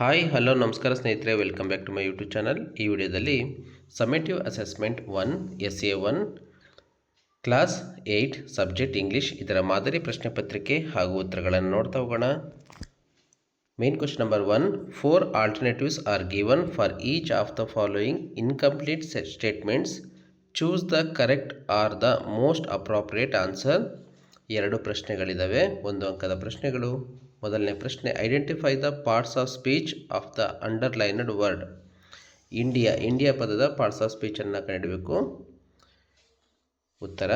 Hi, hello, ನಮಸ್ಕಾರ ಸ್ನೇಹಿತರೆ, welcome back to my YouTube channel. ಈ ವಿಡಿಯೋದಲ್ಲಿ summative assessment one S A one, class eight, subject English ಇದರ ಮಾದರಿ ಪ್ರಶ್ನೆ ಪತ್ರಿಕೆ ಹಾಗೂ ಉತ್ತರಗಳನ್ನು ನೋಡ್ತಾ ಹೋಗೋಣ. Main question number one, four alternatives are given for each of the following incomplete statements. Choose the correct or the most appropriate answer. ಎರಡು ಪ್ರಶ್ನೆಗಳಿದ್ದಾವೆ ಒಂದು ಅಂಕದ ಪ್ರಶ್ನೆಗಳು. ಮೊದಲನೇ ಪ್ರಶ್ನೆ identify the parts of speech of the underlined word India India ಪದದ parts of ಸ್ಪೀಚನ್ನು ಕಂಡುಹಿಡಬೇಕು. ಉತ್ತರ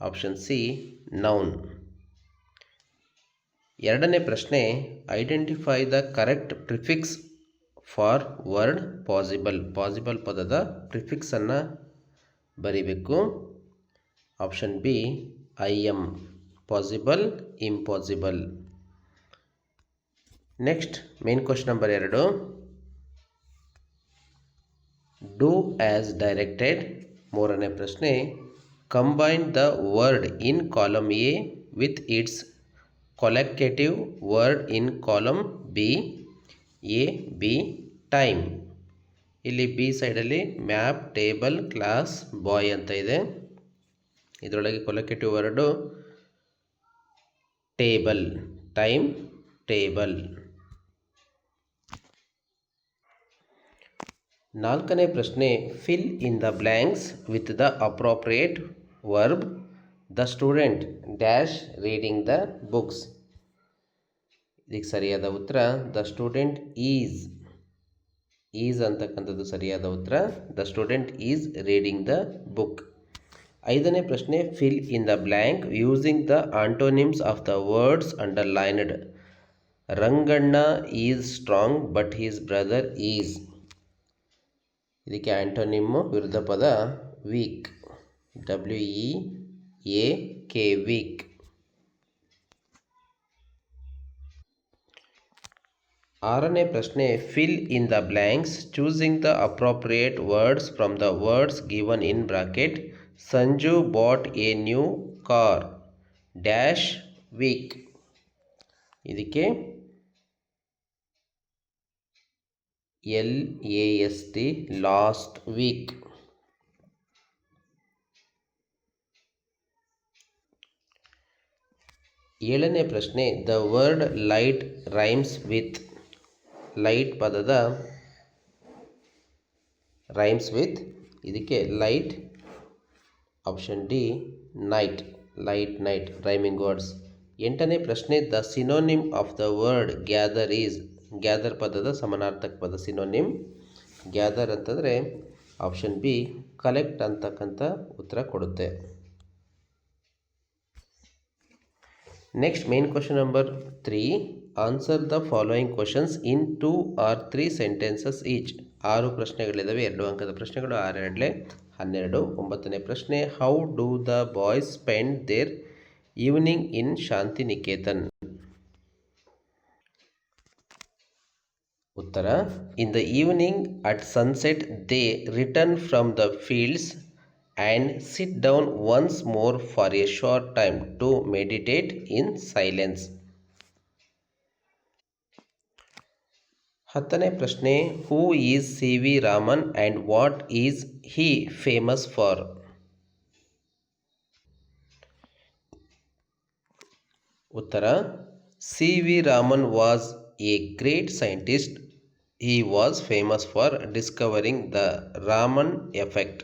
ಆಪ್ಷನ್ ಸಿ ನೌನ್ ಎರಡನೇ ಪ್ರಶ್ನೆ identify the correct prefix for word possible possible ಪದದ ಪ್ರಿಫಿಕ್ಸನ್ನು ಬರಿಬೇಕು. Option B I M possible impossible next main question number ಎರಡು. ಡೂ ಆ್ಯಸ್ ಡೈರೆಕ್ಟೆಡ್ ಮೂರನೇ ಪ್ರಶ್ನೆ combine the word in column A with its collective word in column B A B time ಇಲ್ಲಿ B ಸೈಡಲ್ಲಿ map table class boy ಅಂತ ಇದೆ. ಇದರೊಳಗೆ collective word table, time table. ನಾಲ್ಕನೇ ಪ್ರಶ್ನೆ fill in the blanks with the appropriate verb the student dash reading the books ಇದಕ್ಕೆ ಸರಿಯಾದ ಉತ್ತರ ದ ಸ್ಟೂಡೆಂಟ್ ಈಸ್ ಈಸ್ ಅಂತಕ್ಕಂಥದ್ದು ಸರಿಯಾದ ಉತ್ತರ the student is reading the book ಐದನೇ ಪ್ರಶ್ನೆ fill in the blank using the antonyms of the words underlined Ranganna is strong but his brother is ಇದಕ್ಕೆ antonym ವಿರುದ್ಧ ಪದ weak W E A K weak ಆರನೇ ಪ್ರಶ್ನೆ fill in the blanks choosing the appropriate words from the words given in bracket Sanju bought a new car dash week ಇದಕ್ಕೆ L A S T last week ಏಳನೇ ಪ್ರಶ್ನೆ the word light rhymes with light ಪದದ rhymes with ಇದಕ್ಕೆ light option D night light night rhyming words ಎಂಟನೇ ಪ್ರಶ್ನೆ the synonym of the word gather is gather ಪದದ ಸಮಾನಾರ್ಥಕ ಪದ ಸಿನೋನಿಮ್ ಗ್ಯಾದರ್ ಅಂತಂದರೆ ಆಪ್ಷನ್ ಬಿ ಕಲೆಕ್ಟ್ ಅಂತಕ್ಕಂಥ ಉತ್ತರ ಕೊಡುತ್ತೆ. Next main question number three answer the following questions in two or three sentences each ಆರು ಪ್ರಶ್ನೆಗಳಿದ್ದಾವೆ ಎರಡು ಅಂಕದ ಪ್ರಶ್ನೆಗಳು ಆರೆರಡಲೆ ಹನ್ನೆರಡು, ಒಂಬತ್ತನೇ ಪ್ರಶ್ನೆ how do the boys spend their evening in Shantiniketan? ಉತ್ತರ in the evening at sunset they return from the fields and sit down once more for a short time to meditate in silence ಹತ್ತನೇ ಪ್ರಶ್ನೆ who is C V Raman and what is he famous for ಉತ್ತರ C V Raman was a great scientist he was famous for discovering the Raman effect.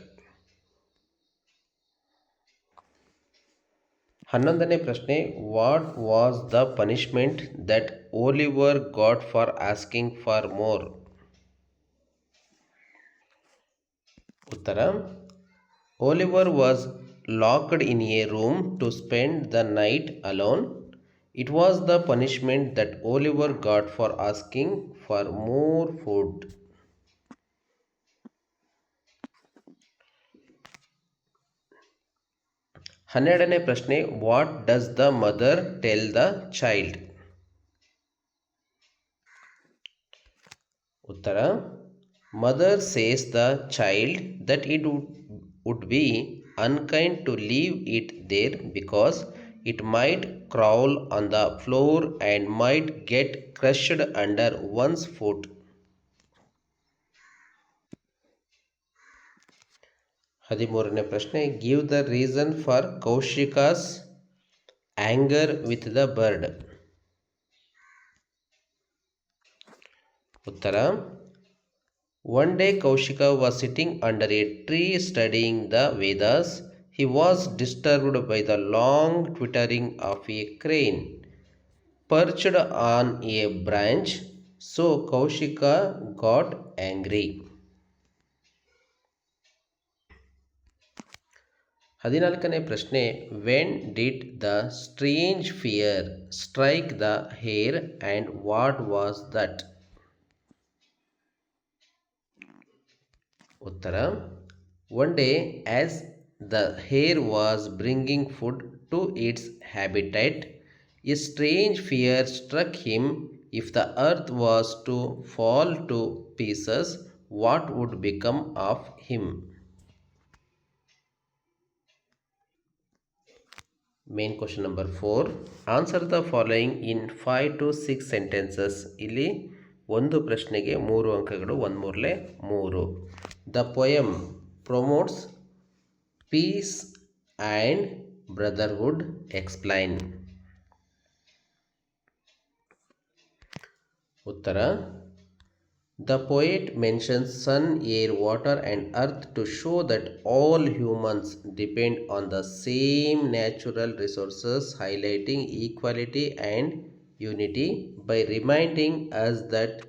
ಹನ್ನೊಂದನೇ ಪ್ರಶ್ನೆ what was the punishment that Oliver got for asking for more ಉತ್ತರ Oliver was locked in a room to spend the night alone It was the punishment that Oliver got for asking for more food. ಹನ್ನೆರಡನೇ ಪ್ರಶ್ನೆ what does the mother tell the child ಉತ್ತರ mother says the child that it would be unkind to leave it there because it might crawl on the floor and might get crushed under one's foot. ಹದಿಮೂರನೇ ಪ್ರಶ್ನೆ give the reason for Kaushika's anger with the bird ಉತ್ತರ one day Kaushika was sitting under a tree studying the Vedas he was disturbed by the long twittering of a crane perched on a branch, so Kaushika got angry. ಹದಿನಾಲ್ಕನೇ ಪ್ರಶ್ನೆ when did the strange fear strike the hare and what was that ಉತ್ತರ one day as the hare was bringing food to its habitat. A strange fear struck him if the earth was to fall to pieces, what would become of him? main question number four answer the following in five to six sentences ಇಲ್ಲಿ ಒಂದು ಪ್ರಶ್ನೆಗೆ ಮೂರು ಅಂಕಗಳು, ಒಂದು ಮೂರಲೆ ಮೂರು. The poem promotes peace and brotherhood explain ಉತ್ತರ. The poet mentions sun, air, water, and earth to show that all humans depend on the same natural resources, highlighting equality and unity by reminding us that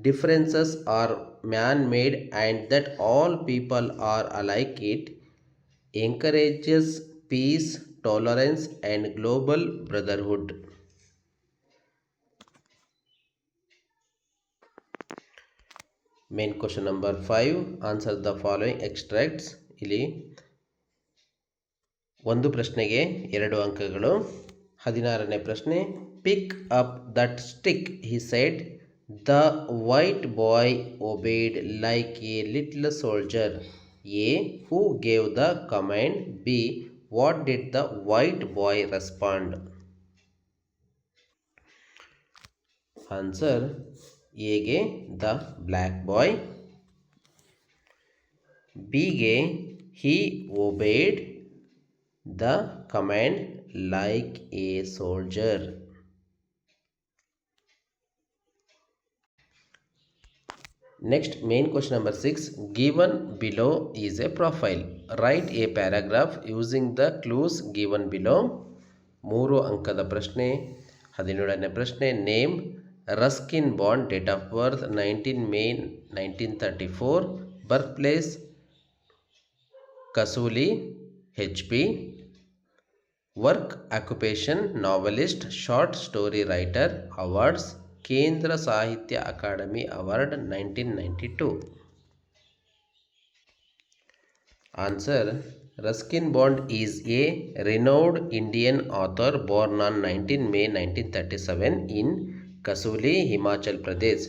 differences are man made and that all people are alike. It encourages peace, tolerance, and global brotherhood. Main question number 5 answer the following extracts. ಇಲ್ಲಿ ಒಂದು ಪ್ರಶ್ನೆಗೆ ಎರಡು ಅಂಕಗಳು, ಹದಿನಾರನೇ ಪ್ರಶ್ನೆ pick up that stick he said the white boy obeyed like a little soldier A who gave the command B what did the white boy respond answer ಎಗೆ the black boy bigger he obeyed the command like a soldier Next, main question number 6. Given below is a profile. Write a paragraph using the clues given below. ಮೂರು ಅಂಕದ ಪ್ರಶ್ನೆ ಹದಿನೇಳನೇ ಪ್ರಶ್ನೆ name Ruskin Bond, date of birth 19 May 1934, birthplace Kasuli, HP, work occupation novelist, short story writer, awards Kendra Sahitya Academy Award 1992. Answer Ruskin Bond is a renowned Indian author born on 19 May 1937 in Kasuli, Himachal Pradesh.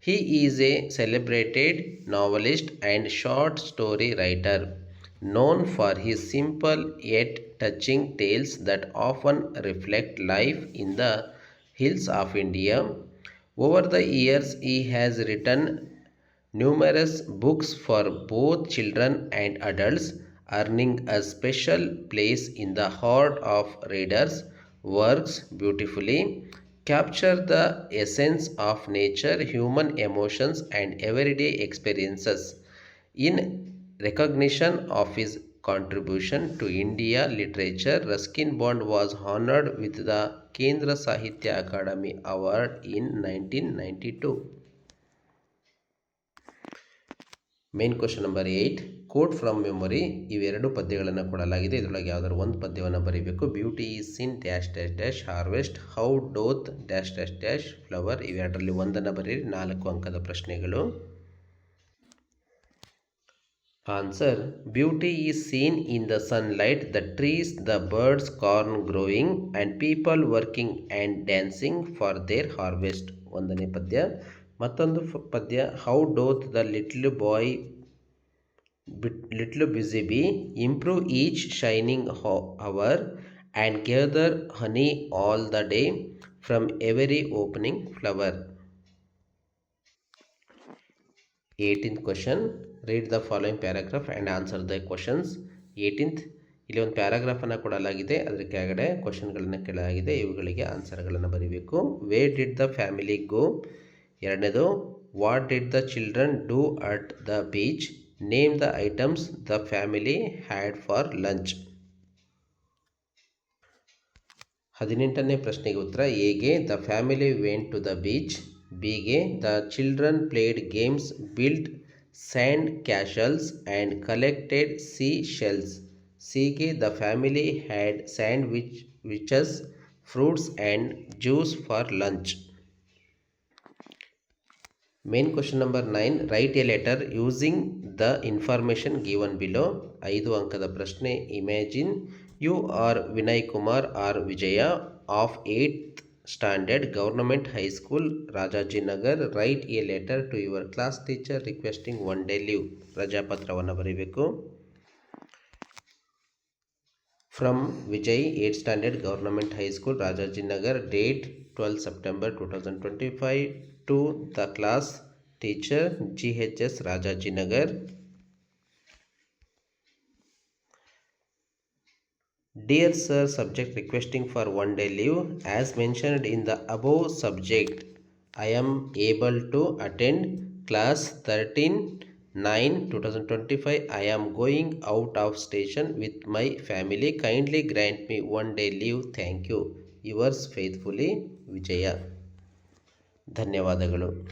He is a celebrated novelist and short story writer, known for his simple yet touching tales that often reflect life in the hills of India. Over the years, he has written numerous books for both children and adults, earning a special place in the heart of readers. Works beautifully capture the essence of nature, human emotions, and everyday experiences. In recognition of his contribution to India literature, Ruskin Bond was honored with the Kendra Sahitya Academy Award in 1992. Main question number eight quote from memory ಇವೆರಡು ಪದ್ಯಗಳನ್ನು ಕೊಡಲಾಗಿದೆ. ಇದರೊಳಗೆ ಯಾವ್ದಾದ್ರು ಒಂದು ಪದ್ಯವನ್ನು ಬರೀಬೇಕು. Beauty is in dash dash dash harvest how doth dash dash dash flower ಇವೆರಡರಲ್ಲಿ ಒಂದನ್ನು ಬರೀರಿ, ನಾಲ್ಕು ಅಂಕದ ಪ್ರಶ್ನೆಗಳು. Answer beauty is seen in the sunlight the trees the birds corn growing and people working and dancing for their harvest ಒಂದನೇ ಪದ್ಯ ಮತ್ತೊಂದು ಪದ್ಯ how doth the little boy little busy bee improve each shining hour and gather honey all the day from every opening flower eighteenth question read the following paragraph and answer the questions eighteenth ಇಲ್ಲಿ ಒಂದು ಪ್ಯಾರಾಗ್ರಾಫನ್ನು ಕೊಡಲಾಗಿದೆ. ಅದರ ಕೆಳಗಡೆ ಕ್ವಶನ್ಗಳನ್ನು ಕೇಳಲಾಗಿದೆ. ಇವುಗಳಿಗೆ ಆನ್ಸರ್ಗಳನ್ನು ಬರೀಬೇಕು. Where did the family go ಎರಡನೇದು what did the children do at the beach name the items the family had for lunch ಹದಿನೆಂಟನೇ ಪ್ರಶ್ನೆಗೆ ಉತ್ತರ, ಎಗೆ the family went to the beach ಬಿಗೆ the children played games build sand castles and collected sea shells ಸಿಗೆ the family had sandwiches fruits and juice for lunch main question number nine write a letter using the information given below ಐದು ಅಂಕದ ಪ್ರಶ್ನೆ imagine you are Vinay Kumar R Vijaya of eighth standard government high school Rajajinagar write a letter to your class teacher requesting one day leave ರಜಾಪತ್ರವನ್ನು ಬರೀಬೇಕು from Vijay eight standard government high school Rajajinagar date twelve September two thousand twenty five to the class teacher GHS Rajaji Nagar. Dear sir subject requesting for one day leave. As mentioned in the above subject I am able to attend class 13 9 2025 I am going out of station with my family. Kindly grant me one day leave. Thank you. Yours faithfully Vijaya. ಧನ್ಯವಾದಗಳು.